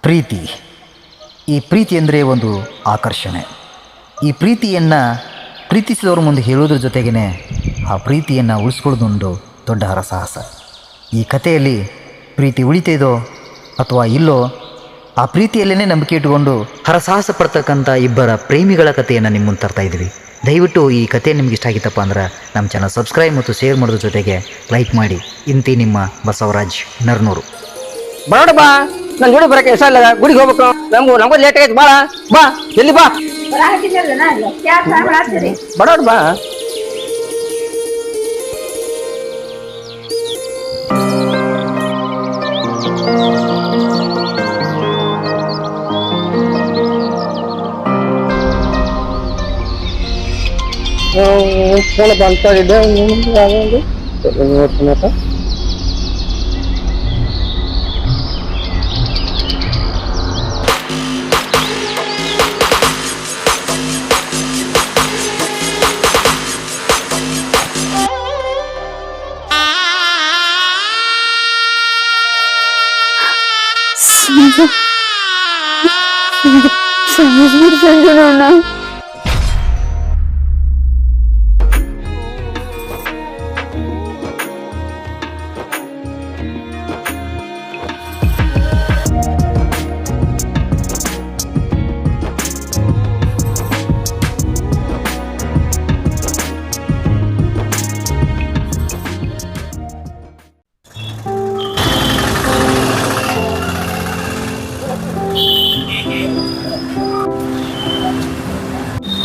ಪ್ರೀತಿ. ಈ ಪ್ರೀತಿ ಅಂದರೆ ಒಂದು ಆಕರ್ಷಣೆ. ಈ ಪ್ರೀತಿಯನ್ನು ಪ್ರೀತಿಸಿದವ್ರ ಮುಂದೆ ಹೇಳೋದ್ರ ಜೊತೆಗೇ ಆ ಪ್ರೀತಿಯನ್ನು ಉಳಿಸ್ಕೊಳ್ಳೋದೊಂದು ದೊಡ್ಡ ಹರಸಾಹಸ. ಈ ಕಥೆಯಲ್ಲಿ ಪ್ರೀತಿ ಉಳಿತೈದೋ ಅಥವಾ ಇಲ್ಲೋ, ಆ ಪ್ರೀತಿಯಲ್ಲೇ ನಂಬಿಕೆ ಇಟ್ಟುಕೊಂಡು ಹರಸಾಹಸ ಪಡ್ತಕ್ಕಂಥ ಇಬ್ಬರ ಪ್ರೇಮಿಗಳ ಕಥೆಯನ್ನು ನಿಮ್ಮ ಮುಂದೆ ತರ್ತಾ ಇದ್ದೀವಿ. ದಯವಿಟ್ಟು ಈ ಕಥೆ ನಿಮ್ಗೆ ಇಷ್ಟ ಆಗಿತ್ತಪ್ಪ ಅಂದ್ರೆ ನಮ್ಮ ಚಾನಲ್ ಸಬ್ಸ್ಕ್ರೈಬ್ ಮತ್ತು ಶೇರ್ ಮಾಡೋದ್ರ ಜೊತೆಗೆ ಲೈಕ್ ಮಾಡಿ. ಇಂತಿ ನಿಮ್ಮ ಬಸವರಾಜ್ ನರ್ನೂರು. ಬರೋಣ ಬಾ. ನನ್ನ ಜೋಡಿ ಬರಕ್ಕೆ ಇಷ್ಟ ಇಲ್ಲ ಗುಡಿಗೆ ಹೋಗ್ಬೇಕು. ನಮಗೂ ನಮಗೂ ಲೇಟ್ ಆಗೈತೆ ಬಾಳ. ಬಾ ಎಲ್ಲಿ ಬಾ. ಬರೋಣ ಬಾ. ಫೋನ್ ಬಂತ ಇದೆ ಸಿಂಧು ಸಿಂಧು ಕ್ಷಮಿಸ್ಬಿಡು ಸಿಂಧು ನನ್ನ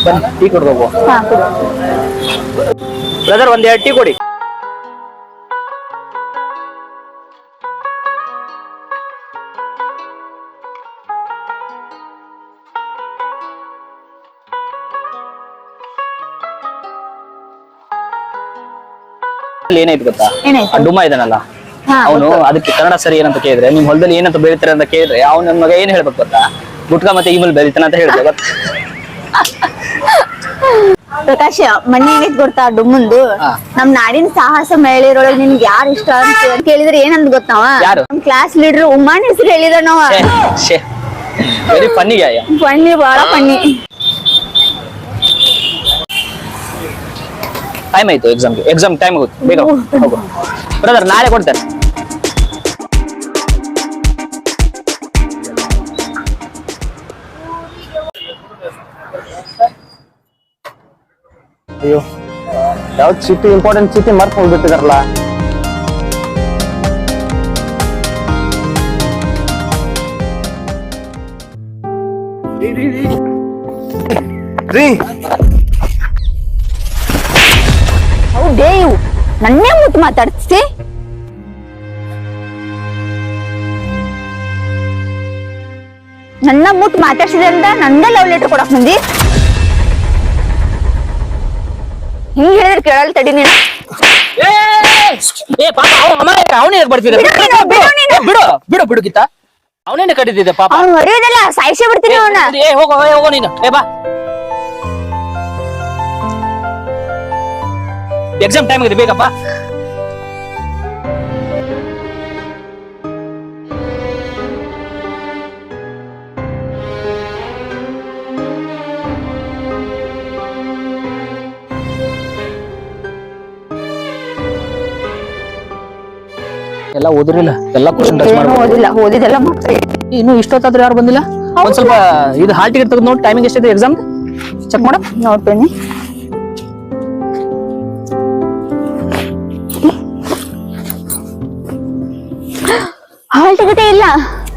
ಬನ್ನಿ ಟೀ ಕೊಡ್ದು ಹೋಗುವ ಬ್ರದರ್ ಒಂದ್ ಎರಡು ಟೀ ಕೊಡಿ. ಏನಾಯ್ತು ಗೊತ್ತಾ? ಡುಮ್ಮ ಇದಾನಲ್ಲ ಅವನು ಅದಕ್ಕೆ ಕನ್ನಡ ಸರಿ ಏನಂತ ಕೇಳಿದ್ರೆ ನಿಮ್ ಹೊಲದಲ್ಲಿ ಏನಂತ ಬೆಳಿತಾರೆ ಅಂತ ಕೇಳಿದ್ರೆ ಅವ್ನ ಮಗ ಏನ್ ಹೇಳ್ಬೇಕು ಗೊತ್ತಾ? ಗುಟ್ಕಾ ಮತ್ತೆ ಈಮೇಲ್ ಬೆಳಿತಾನ ಅಂತ ಗೊತ್ತಾ? ಪ್ರಕಾಶ್ ಮಣ್ಣಿ ಏನೈತ್ ಗೊತ್ತಾ ಡುಮ್ಮಂದು. ನಮ್ ನಾಡಿನ ಸಾಹಸ ಮಹಿಳೆಯರೊಳಗೆ ನಿನ್ಗೆ ಯಾರು ಇಷ್ಟ ಅಂತ ಕೇಳಿದ್ರೆ ಏನಂತ ಗೊತ್ತಾವ? ಯಾರು? ನಮ್ ಕ್ಲಾಸ್ ಲೀಡರ್ ಉಮಾನ್ ಹೆಸರು ಹೇಳಿದ ನಾವ. ವೆರಿ ಫನ್ನಿ ಗಾಯ ಪಣ್ಣಿ ಬಾಳ ಪಣ್ಣಿ ಟೈಮ್ ಆಯ್ತು ಎಕ್ಸಾಮ್ ಎಕ್ಸಾಮ್ ಟೈಮ್ ಆಗುತ್ತೆ. ಬೇಗ ಹೋಗು. ಬ್ರದರ್ ನಾಳೆ ಕೊಡ್ತೇನೆ ಅಯ್ಯೋ ಯಾವ ಚೀಟಿ ಇಂಪಾರ್ಟೆಂಟ್ ಚೀಟಿ ಮರ್ತು ಹೋಗ್ಬಿಟ್ಟಿದಾರಲ್ಲ ರೀ. ಹೌದೇ ಇವು ನನ್ನೇ ಮುಟ್ಟು ಮಾತಾಡ್ತಿ ನನ್ನ ಮುಟ್ಟು ಮಾತಾಡ್ಸಿದೆ ಅಂತ ನಂದೇ ಲವ್ ಲೆಟರ್ ಕೊಡಕ್ ಬಂದಿ? ಹಿಂಗ್ ಹೇಳಿದ್ರೆ ಕೇಳಲ್ ತಡಿ ನೀನು. ಏ ಪಾಪ ಅಮ್ಮ ಅವನೇ ಬರ್ತಿದ್ದ ಬಿಡು ಬಿಡು ಬಿಡು ಬಿಡು ಬಿಡು ಗೀತಾ. ಅವನೇನೆ ಕಟ್ಟಿದ್ದೆ ಪಾಪ? ಅವ್ನು ಸಾಯಿಸಿ ಸಾಯಿಸೇ ಬಿಡ್ತೀನಿ ಅವನ. ಏ ಹೋಗೋ ಏ, ಹೋಗೋ ನೀನು. ಏ ಬಾ. ಎಕ್ಸಾಮ್ ಟೈಮ್ ಇದೆ ಬೇಕಪ್ಪ ಎಲ್ಲ ಓದಿರಿಲ್ಲ ಎಲ್ಲ ಕ್ವಶನ್ ಟಚ್ ಏನು ಮಾಡ್ಬೋದು ಓದಿಲ್ಲ ಓದಿದೆಲ್ಲ ಇನ್ನು ಇಷ್ಟೊತ್ತಾದ್ರೂ ಯಾರು ಬಂದಿಲ್ಲ? ಒಂದ್ ಸ್ವಲ್ಪ ಇದು ಹಾಲ್ ಟಿಕೆಟ್ ತೆಗೆದು ನೋಡಿ ಟೈಮಿಂಗ್ ಎಷ್ಟಿದೆ ಎಕ್ಸಾಮ್ ಚೆಕ್ ಮಾಡ ನೋಡ್ತೇನೆ. ಹಾಲ್ ಟಿಕೆಟೇ ಇಲ್ಲ.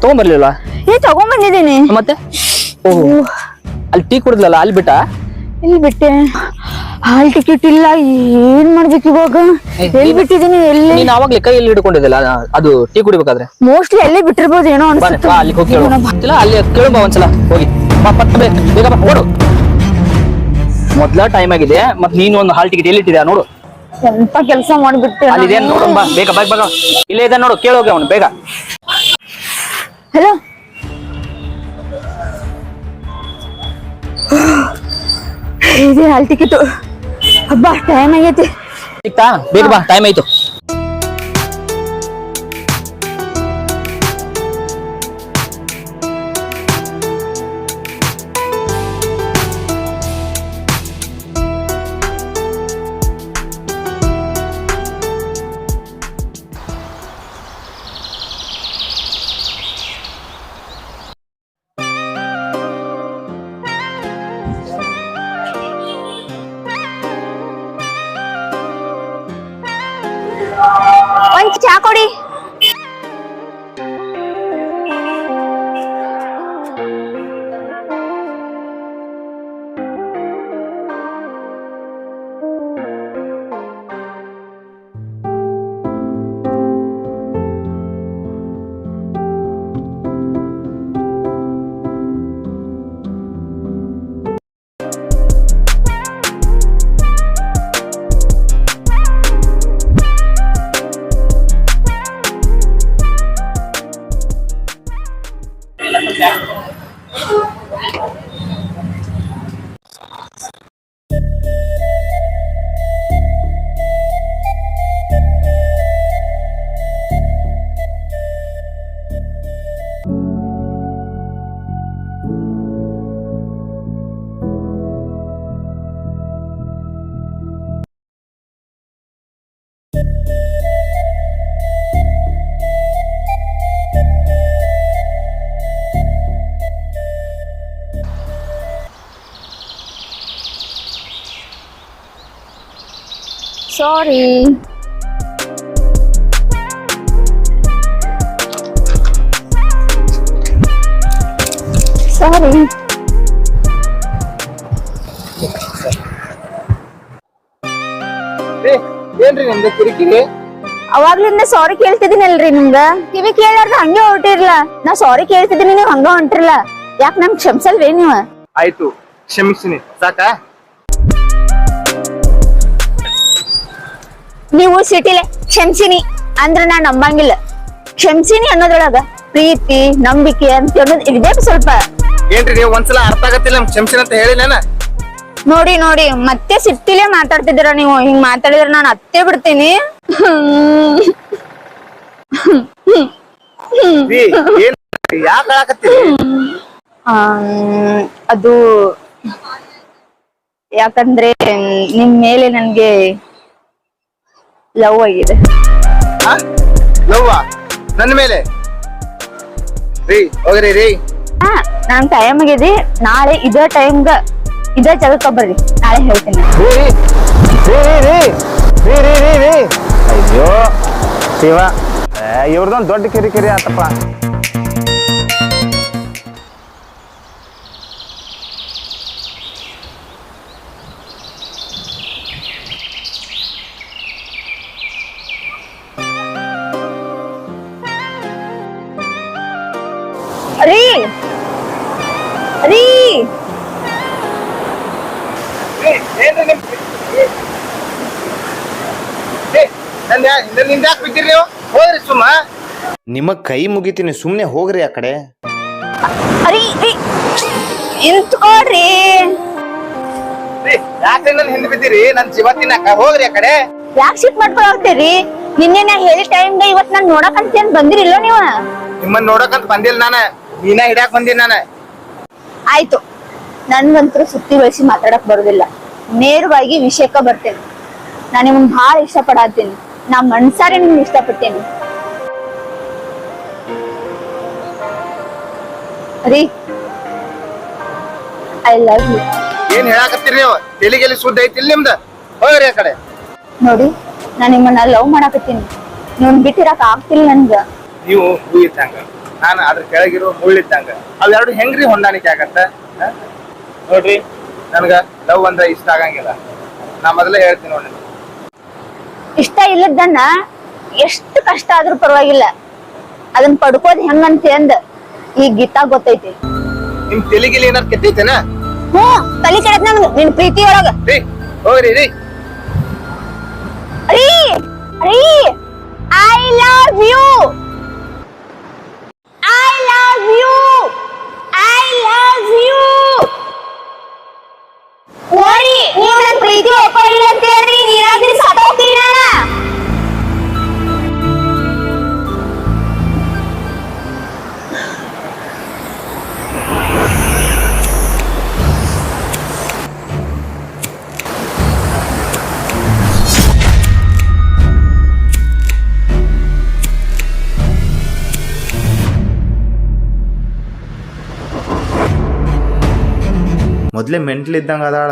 ತಗೊಂಬರ್ಲಿಲ್ಲ ಏ ತಗೊಂಬಂದಿದ್ದೀನಿ. ಮತ್ತೆ? ಓಹ್. ಅಲ್ಲಿ ಟೀ ಕುಡಿದ್ಲಲ್ಲ ಅಲ್ಲಿ ಬಿಟ್ಟ? ಇಲ್ಲಿ ಬಿಟ್ಟೆ. ಹಾಲ್ ಟಿಕೆಟ್ ಇಲ್ಲ ಏನ್ ಮಾಡ್ಬೇಕು ಇವಾಗ? ಎಲ್ಲಿ ಬಿಟ್ಟಿದೀನಿ ಎಲ್ಲಿ? ನೀನ್ ಕೈ ಕೈಯಲ್ಲಿ ಹಿಡ್ಕೊಂಡಿದ್ದಲ್ಲ ಅದು ಟೀ ಕುಡಿಬೇಕಾದ್ರೆ? ಮೋಸ್ಟ್ಲಿ ಅಲ್ಲೇ ಬಿಟ್ಟಿರ್ಬೋದು ಏನೋ ಅನ್ಸುತ್ತೆ. ಬಾ, ಅಲ್ಲಿ ಹೋಗಿ ಕೇಳು. ಇಲ್ಲ ಅಲ್ಲಿ ಕೇಳು ಬಾ ಒಂದ್ಸಲ ಹೋಗಿ. ಬಾ ಪಟ್ ಬೇಗ ಬೇಗ ಬಾ ಓಡು. ಮೊದ್ಲ ಟೈಮ್ ಆಗಿದೆ ಮತ್ ನೀನು ಒಂದು ಹಾಲ್ ಟಿಕೆಟ್ ಎಲ್ಲಿಟ್ಟಿದ್ಯಾ ನೋಡು. ಸ್ವಲ್ಪ ಕೆಲಸ ಮಾಡ್ಬಿಟ್ಟೆ ಅಲ್ಲಿ ಇದೇನ್ ನೋಡು ಬಾ ಬೇಗ ಬೇಗ ಬೇಗ ಇಲ್ಲೇ ಇದೆ ನೋಡು ಕೇಳೋಗೆ ಅವನು ಬೇಗ. ಹಲೋ ಇದೆ ಹಾಲ್ ಟಿಕೆಟ್ ಹಬ್ಬ ಟೈಮ್ ಆಗೈತಿ ಸಿಕ್ತಾ ಬೇಗ ಬಾ ಟೈಮ್ ಆಯ್ತು ಸಾರಿ Sorry. ಏನ್ರಿ ನಮ್ದು ಕಿರಿಕಿರಿ ಅವಾಗ್ಲಿಂದ ಸಾರಿ ಕೇಳ್ತಿದ್ದೀನಲ್ರಿ ನಿಮ್ಗ. ಕಿವಿ ಕೇಳಾರ್ದ ಹಂಗೆ ಹೊರಟಿರ್ಲ. ನಾ ಸಾರಿ ಕೇಳ್ತಿದ್ದೀನಿ ನೀವ್ ಹಂಗ ಹೊಂಟಿರ್ಲ ಯಾಕ ನಮ್ ಕ್ಷಮ್ಸಲ್ರಿ ನೀವ? ಆಯ್ತು ಕ್ಷಮಿಸಿನಿ ಸಾಕಾ? ನೀವು ಸಿಟಿಲೆ ಕ್ಷಮಿಸಿನಿ ಅಂದ್ರೆ ನಾ ನಂಬಂಗಿಲ್ಲ. ಕ್ಷಮಿಸಿನಿ ಅನ್ನೋದ್ರೊಳಗ ಪ್ರೀತಿ ನಂಬಿಕೆ ಅಂತ ಅನ್ನೋದು ಇದೆ ಸ್ವಲ್ಪ. ಏನ್ರಿ ನೀವು ಒಂದ್ಸಲ ಅರ್ಥ ಆಗತ್ತಿಲ್ಲ ನಮ್ ಕ್ಷಮಿಸಿನ ಅಂತ ಹೇಳಿ ನಾನು? ನೋಡಿ ನೋಡಿ ಮತ್ತೆ ಸಿಟ್ಟಿಲೆ ಮಾತಾಡ್ತಿದ್ದೀರ ನೀವು? ಹಿಂಗ್ ಮಾತಾಡಿದ್ರೆ ನಾನು ಅತ್ತೆ ಬಿಡ್ತೀನಿ. ಏನ್ ಯಾಕೆ ಹೇಳಕತ್ತೀರಿ? ಆಮ್, ಅದು ಯಾಕಂದ್ರೆ ನಿಮ್ ಮೇಲೆ ನನ್ಗೆ ಲವ್ ಆಗಿದೆ. ಯವ್ವ ನನ್ನ ಮೇಲೆ? ರೀ ಹೋಗ್ರಿ ರೀ. ಹಾ ನಾನ್ ಟೈಮ್ ಆಗಿದೆ ನಾಳೆ ಇದೇ ಟೈಮ್ ಇದೇ ಜಾಗಕ್ಕೆ ಬರ್ರಿ. ನಾಳೆ ಹೇಳ್ತೀನಿ. ಅಯ್ಯೋ ಶಿವ. ಇವ್ರದೊಂದು ದೊಡ್ಡ ಕಿರಿಕಿರಿ ಆತಪ್ಪ. ನನ್ನ ನಿಂದ ಯಾಕೆ ಬಿದ್ದೀರಿ ನೀವು? ಹೋಗ್ರಿ ಸುಮ್ಮ ನಿಮ್ಮ ಕೈ ಮುಗಿತೀನಿ ಸುಮ್ಮನೆ ಹೋಗ್ರಿ ಆ ಕಡೆ. ಅರಿ ರೀ ನಿಂತ್ಕೊಡ್ರಿ ರೀ ಯಾಕೆ ನನ್ನ ಹಿಂದೆ ಬಿದ್ದೀರಿ? ನನ್ ಜೀವ ತಿನ್ನಕ ಹೋಗ್ರಿ ಆ ಕಡೆ. ಯಾಕೆ ಸಿಟ್ ಮಾಡ್ಕೊಳತ್ತೀರಿ ನಿನ್ನೆ ನಾ ಹೇಳಿ ಟೈಮ್ಗೆ ಇವತ್ ನಾನ್ ಬಂದಿರಿಲ್ಲ ನೀವ? ನಿಮ್ಮನ್ನ ನೋಡಕಂತ ಬಂದಿಲ್ಲ ನಾನು. ನೀನ ಹಿಡ್ಯಾಕ್ ಬಂದಿನಿ ನಾನು. ಆಯ್ತು. ನನ್ಗಂತೂ ಸುತ್ತಿ ಬಳಸಿ ಮಾತಾಡಕ್ ಬರುದಿಲ್ಲ. ನೇರವಾಗಿ ವಿಷಯಕ್ಕ ಬರ್ತೇನೆ. ನಾನು ಬಹಳ ಇಷ್ಟಪಡತ್ತೀನಿ ನಾ ಮನ್ಸಾರೆ ನಿಮ್ಗೆ ಇಷ್ಟಪಟ್ಟೇನಿ ರೀ ಐ ಲವ್ ಯು ಏನ್ ಹೇಳಾಕತ್ತೀರಿ ನೀವು? ತೆಲಿಗೆಲಿ ಸುದ್ದ ನಿಮ್ದ? ಹೋಗ್ರಿ ಆ ಕಡೆ. ನೋಡಿ ನಾ ನಿಮ್ಮನ್ನ ಲವ್ ಮಾಡಾಕತ್ತೀನಿ. ನೀವ್ ಬಿಟ್ಟಿರಕ್ ಆಗ್ತಿಲ್ಲ ನನ್ಗ. ನೀವು ಹೂ ಇದ್ದಂಗ. ನಾನು ಅದ್ರ ಕೆಳಗಿರೋ ಮುಳ್ಳಿದ್ದಂಗ ಅವೆರಡು ಹೆಂಗ್ರಿ ಹೊಂದಾಣಿಕೆ ಆಗತ್ತ? ಹ? ನೋಡ್ರಿ ನನ್ಗ ಲವ್ ಅಂದ್ರ ಇಷ್ಟ ಆಗಂಗಿಲ್ಲ. ನಾ ಮೊದಲೇ ಹೇಳ್ತೀನಿ ನೋಡಿ ಇಷ್ಟ ಇಲ್ಲದನ್ನ ಎಷ್ಟು ಕಷ್ಟ ಆದ್ರೂ ಪರವಾಗಿಲ್ಲ. ಅದನ್ನ ಪಡ್ಕೋದ್ ಹೆಂಗಂತ ಅಂದ ಈ ಗೀತಾ ಗೊತ್ತೈತಿ. ನಿಮ್ ತೆಲಿಗಿಲಿ ಏನಾರ ಕೆಟ್ಟೈತೇನ ಹ್ಞೂ ತಲಿ ಕೆಡತ್ ನಮ್ದು ನಿನ್ ಪ್ರೀತಿ ಒಳಗ. ರೀ ಹೋಗ್ರಿ ರೀ. ಐ ಲವ್ ಯು ಮೊದಲೇ ಮೆಂಟ್ಲ್ ಇದ್ದಂಗೆ ಅದಾಳ.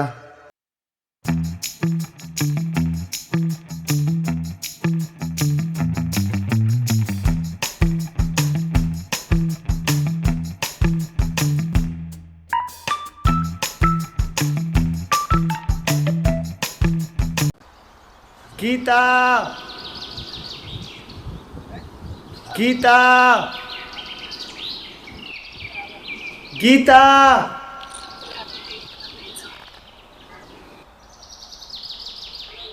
ಗೀತಾ! ಗೀತಾ! ಗೀತಾ!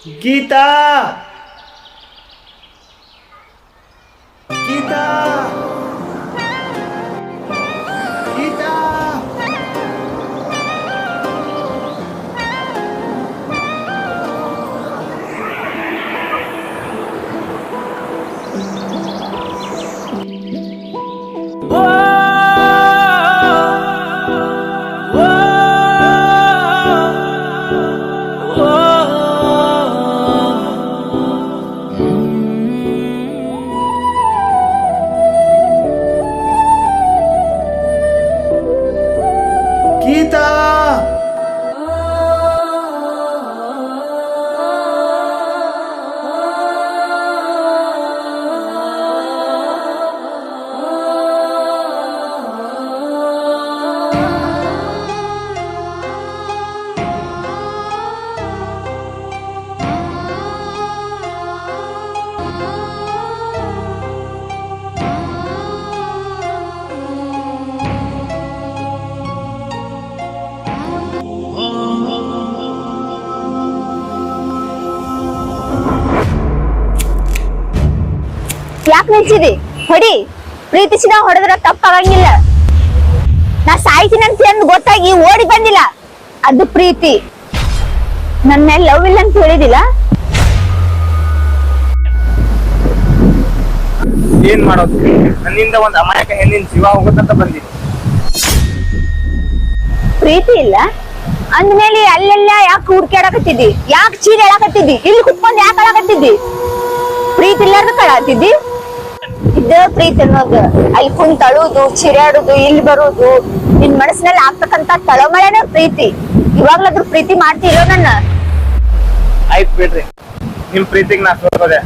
ಗೀತಾ ಗೀತಾ ಯಾಕೆ ನಿಲ್ಸಿದಿ? ಹೊಡಿ. ಪ್ರೀತಿಸಿದ ಹೊಡೆದ್ರ ತಪ್ಪಾಗಂಗಿಲ್ಲ. ನಾ ಸಾಯ್ತೀನಿ ಅಂತ ಏನ್ ಗೊತ್ತಾಗಿ ಓಡಿ ಬಂದಿಲ್ಲ. ಅದು ಪ್ರೀತಿ. ನನ್ನ ಮೇಲೆ ಲವ್ ಇಲ್ಲ ಅಂತ ಹೇಳಿದಿಲ್ಲ? ಏನ್ ಮಾಡೋದು? ನನ್ನಿಂದ ಒಂದ್ ಅಮಾಯಕ ಹೆಣ್ಣಿನ ಜೀವ ಹೋಗುತ್ತಂತ ಬಂದಿದೆ ಪ್ರೀತಿ ಇಲ್ಲ? ಅಂದ್ಮೇಲೆ ಅಲ್ಲೆಲ್ಲ ಯಾಕೆ ಹುಡ್ಕ್ಯಾಡಕತ್ತಿದ್ದಿ ಯಾಕೆ ಚೀಲ ಹೇಳಕತ್ತಿದ್ದಿ ಇಲ್ಲಿ ಕುತ್ಕೊಂಡ್ ಯಾಕೆ ಹೇಳಕತ್ತಿದ್ದಿ ಪ್ರೀತಿ ಇಲ್ಲಾರ್ದ ಕಳಾತಿದ್ದಿ ಇದ ಪ್ರೀತಿ ಅನ್ನೋದು, ಅಲ್ಲಿ ಕುಂದ್ ಅಳುದು ಚಿರಾಡುದು ಇಲ್ಲಿ ಬರೋದು, ನಿನ್ ಮನಸ್ಸಿನಲ್ಲಿ ಆಗ್ತಕ್ಕಂತ ತಳಮಳೆನೇ ಪ್ರೀತಿ. ಇವಾಗ್ಲಾದ್ರೂ ಪ್ರೀತಿ ಮಾಡ್ತಿರೋ ನನ್ನ? ಆಯ್ತು ಬಿಡ್ರಿ. ನಿಮ್ ಪ್ರೀತಿಗೆ ನಾ ಸೋತೋದೆ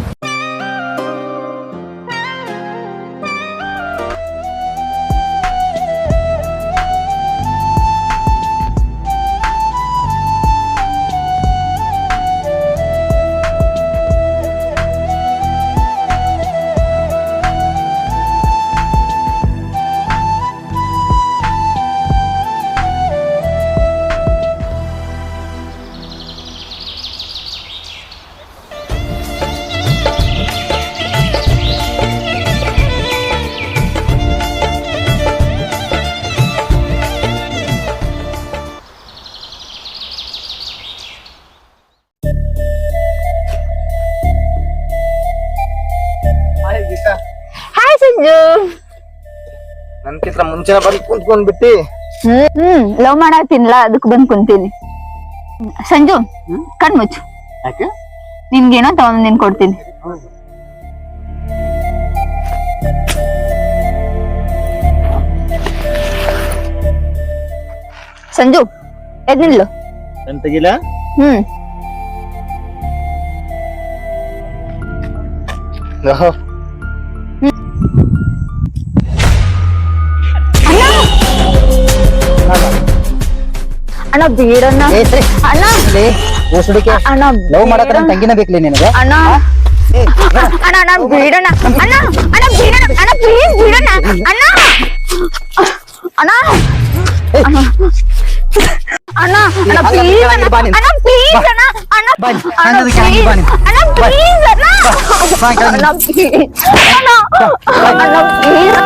ನನ್ಕಿಂತ ಮುಂಚೆ ಬಂದು ಕುಂತ್ಕೊಂಡ್ ಬಿಟ್ಟಿ ಹ್ಮ್ ಲವ್ ಮಾಡಾತಿನ್ಲ ಅದಕ್ಕೆ ಬಂದ್ ಕುಂತೀನಿ. ಸಂಜು ಕಣ್ ಮುಚ್ಚು. ಯಾಕೆ? ನಿನ್ಗೇನೋ ತಗೊಂಡ್ ನಿನ್ ಕೊಡ್ತೀನಿ. ಸಂಜು ಎದ್ ನಿಲ್ಲು ನನ್ ತೆಗಿಲ? ಹ್ಮ್. ಅಣ್ಣ ಬೀರಣ್ಣ ಅಣ್ಣ ಓಸುಡಿಕೆ ಅಣ್ಣ ಲವ್ ಮಾಡಕ ಬೀರಣ್ಣ. ನನ್ ತಂಗಿನ ಬೇಕಲಿ ನಿನಗೆ ಅಣ್ಣ ಅಣ್ಣ ಅಣ್ಣ ಬಿಡಣ್ಣ ಅಣ್ಣ ಅಣ್ಣ ಬಿಡಣ್ಣ ಅಣ್ಣ ಪ್ಲೀಸ್ ಬಿಡಣ್ಣ ಅಣ್ಣ ಅಣ್ಣ ಅಣ್ಣ ಅಣ್ಣ ಅಣ್ಣ ಅಲ್ಲ, ಪ್ಲೀಸ್ ಬಾ, ಅಣ್ಣ ಬಾ ನೀನು. ಅಣ್ಣ ಪ್ಲೀಸ್ ಅಣ್ಣ ಅಣ್ಣ ಬಾ, ಅಣ್ಣ ನನ್ನದಕ್ಕೆ ಹಂಗೆ ಬಾ ಪ್ಲೀಸ್ ನೀನು. ಅಣ್ಣ ಪ್ಲೀಸ್ ಅಣ್ಣ ಬಾ, ಕೆಳಗೆ ಅಣ್ಣ ಪ್ಲೀಸ್ ಅಣ್ಣ ಅಣ್ಣ ಪ್ಲೀಸ್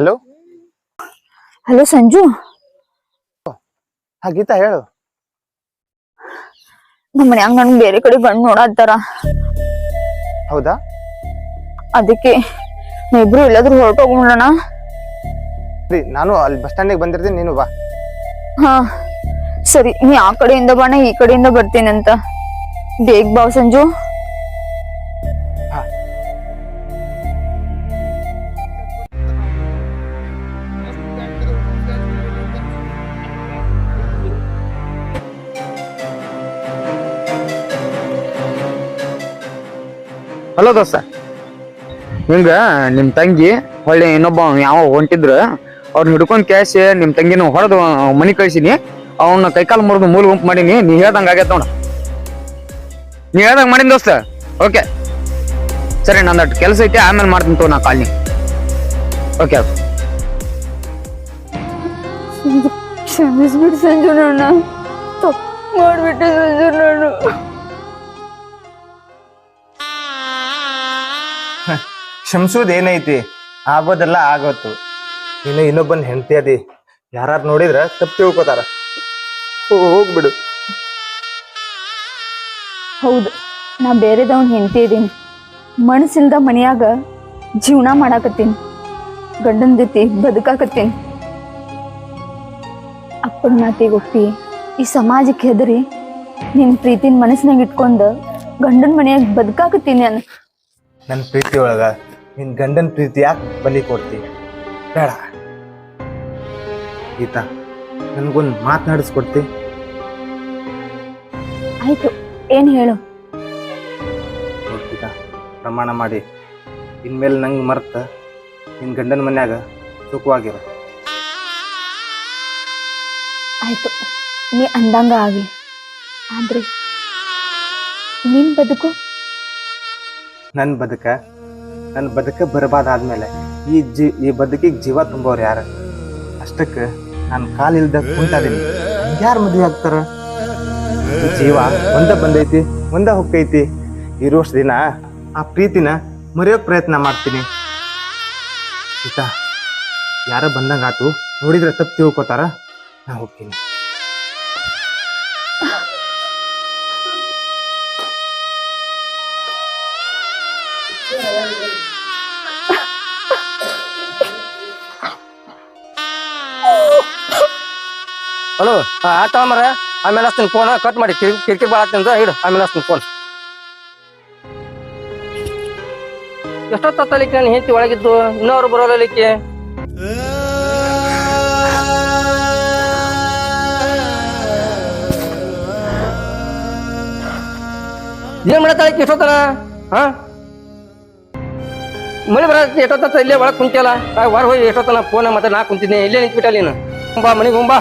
ಹಲೋ? ಹಲೋ ಸಂಜು? ಹಾ ಗೀತಾ ಹೇಳು. ನಮ್ಮ ಮನ್ಯಾಗ ನನ್ ಬೇರೆ ಕಡೆ ಗಂಡು ನೋಡತ್ತಾರ. ಹೌದಾ? ಅದಕ್ಕೆ ಇಬ್ರು ಎಲ್ಲಾದ್ರೂ ಹೊರಟೋಗ್ಬಿಡೋಣ ಹೋಗೋಣ ನಾನು ಅಲ್ಲಿ ಬಸ್ ಸ್ಟ್ಯಾಂಡಿಗೆ ಬಂದಿರ್ತೀನಿ ನೀನು ಬಾ. ಹಾ ಸರಿ ನೀ ಆ ಕಡೆಯಿಂದ ಬಾಣ ಈ ಕಡೆಯಿಂದ ಬರ್ತೀನಂತ ಬೇಗ ಬಾವ್ ಸಂಜು. ಹಲೋ ದೋಸ್ತ. ಹಿಂಗ ನಿಮ್ ತಂಗಿ ಹೊಳ್ಳಿ ಇನ್ನೊಬ್ಬ ಯಾವ ಹೊಂಟಿದ್ರ ಅವ್ರನ್ನ ಹಿಡ್ಕೊಂಡ್ ಕ್ಯಾಶ್ ನಿಮ್ ತಂಗಿನ ಹೊಡೆದು ಮನಿ ಕಳ್ಸಿನಿ ಅವನ್ನ ಕೈಕಾಲು ಮುರಿದು ಮೂಲ ಗುಂಪು ಮಾಡೀನಿ, ನೀ ಹೇಳ್ದಂಗ ಆಗೈತೆ ನೋಡ. ನೀ ಹೇಳ್ದಂಗ ಮಾಡೀನಿ ದೋಸ್ತ. ಓಕೆ. ಸರಿ ನಂದಟ್ ಕೆಲಸ ಐತೆ, ಆಮೇಲೆ ಮಾಡ್ತೀನಿ ತಗೋ ನಾ ಕಾಲ್ನಿ. ಓಕೆ ಕ್ಷಮಿಸ್ಬಿಟ್ಟು ಸಂಜು ನೋಡ ತಪ್ಪು ಮಾಡ್ಬಿಟ್ಟೆ ಸಂಜು ನಾನು ಕ್ಷಮಿಸೋದು ಏನೈತಿ? ಆಗೋದೆಲ್ಲ ಆಗೋತು. ಇನ್ನು ಇನ್ನೊಬ್ಬನ ಹೆಂಡತಿ ಅದಿ. ಯಾರು ನೋಡಿದ್ರೆ ತಪ್ಪು ತಿಳ್ಕೊತಾರ. ಹೋಗ್ಬಿಡು. ಹೌದು ನಾ ಬೇರೆದವನ್ ಹೆಂಡತಿ ಇದೀನಿ. ಮನಸ್ಸಿಲ್ದ ಮನೆಯಾಗ ಜೀವನ ಮಾಡಾಕತ್ತೀನಿ. ಗಂಡನ ಜೊತೆ ಬದುಕಾಕತ್ತೀನಿ. ಅಪ್ಪನ ಮಾತಿಗೆ ಒಪ್ಪಿ ಈ ಸಮಾಜಕ್ಕೆ ಹೆದರಿ ನಿನ್ ಪ್ರೀತಿನ ಮನಸ್ಸಿನಾಗ ಇಟ್ಕೊಂಡು ಗಂಡನ ಮನೆಯಾಗ ಬದುಕಾಕತ್ತೀನಿ ನಾನು ನನ್ನ ಪ್ರೀತಿ ಒಳಗ ನಿನ್ ಗಂಡನ ಪ್ರೀತಿ ಯಾಕೆ ಬಲಿ ಕೊಡ್ತೀನಿ ಬೇಡ. ಗೀತಾ ನನ್ಗೊಂದು ಮಾತನಾಡಿಸ್ಕೊಡ್ತಿ ಆಯ್ತು ಏನ್ ಹೇಳು? ಗೀತಾ ಪ್ರಮಾಣ ಮಾಡಿ. ಇನ್ಮೇಲೆ ನಂಗೆ ಮರ್ತ ನಿನ್ ಗಂಡನ ಮನ್ಯಾಗ ಸುಖವಾಗಿರ. ಆಯ್ತು ನೀ ಅಂದಂಗ ಆಗ್ಲಿ. ಆದ್ರೆ ನಿನ್ ಬದುಕು? ನನ್ನ ಬದುಕ? ನನ್ನ ಬದುಕ ಬರಬಾರ್ದಾದ್ಮೇಲೆ ಈ ಜಿ, ಈ ಬದುಕಿಗೆ ಜೀವ ತುಂಬೋರು ಯಾರು? ಅಷ್ಟಕ್ಕೆ ನಾನು ಕಾಲಿಲ್ದ ಕುಂತಾದೀನಿ ಯಾರು ಮದುವೆ ಆಗ್ತಾರ? ಜೀವ ಒಂದ ಬಂದೈತಿ, ಒಂದ ಹೊಕ್ಕೈತಿ ಇರೋಷ್ಟು ದಿನ, ಆ ಪ್ರೀತಿನ ಮರೆಯೋಕೆ ಪ್ರಯತ್ನ ಮಾಡ್ತೀನಿ. ಆಯ್ತಾ ಯಾರ ಬಂದಂಗಾತು, ನೋಡಿದ್ರೆ ತಪ್ಪು ತಿಳ್ಕೊತಾರ, ನಾ ಹೋಗ್ತೀನಿ. ಹಲೋ ಆತ ಮರ ಆಮೇಲೆ ಹಚ್ತೀನಿ ಫೋನ್ ಕಟ್ ಮಾಡಿ. ಕಿರಿ, ಕಿರಿಕಿರಿ ಭಾಳ ಆಗ್ತೀನಿ ಇಡು, ಆಮೇಲೆ ಹಚ್ತೀನಿ ಫೋನ್ ಎಷ್ಟೊತ್ತಲಿಕ್ಕೆ ನಾನು ಹೆಂಡತಿ ಒಳಗಿದ್ದು? ಇನ್ನೊರು ಬರೋಲಿಕ್ಕೆ ಏನ್ ಮಾಡತ್ತಾಳಿಕ್ಕೆ ಎಷ್ಟೊತ್ತನ? ಹಾ? ಮಳೆ ಬರತ್ತೆ ಎಷ್ಟೊತ್ತ ಇಲ್ಲೇ ಒಳಗೆ ಕುಂತಿಯಲ್ಲ? ಹೊರ ಹೋಗಿ ಎಷ್ಟೊತ್ತನ ಫೋನ್ ಮತ್ತೆ ನಾ ಕುಂತಿದ್ದೆ ಇಲ್ಲೇ ನಿಂತ್ಬಿಟ್ಟಲ್ಲ ನೀನು. ಬಾ ಮನೆಗೆ ಹೋಗ್ ಬಾ.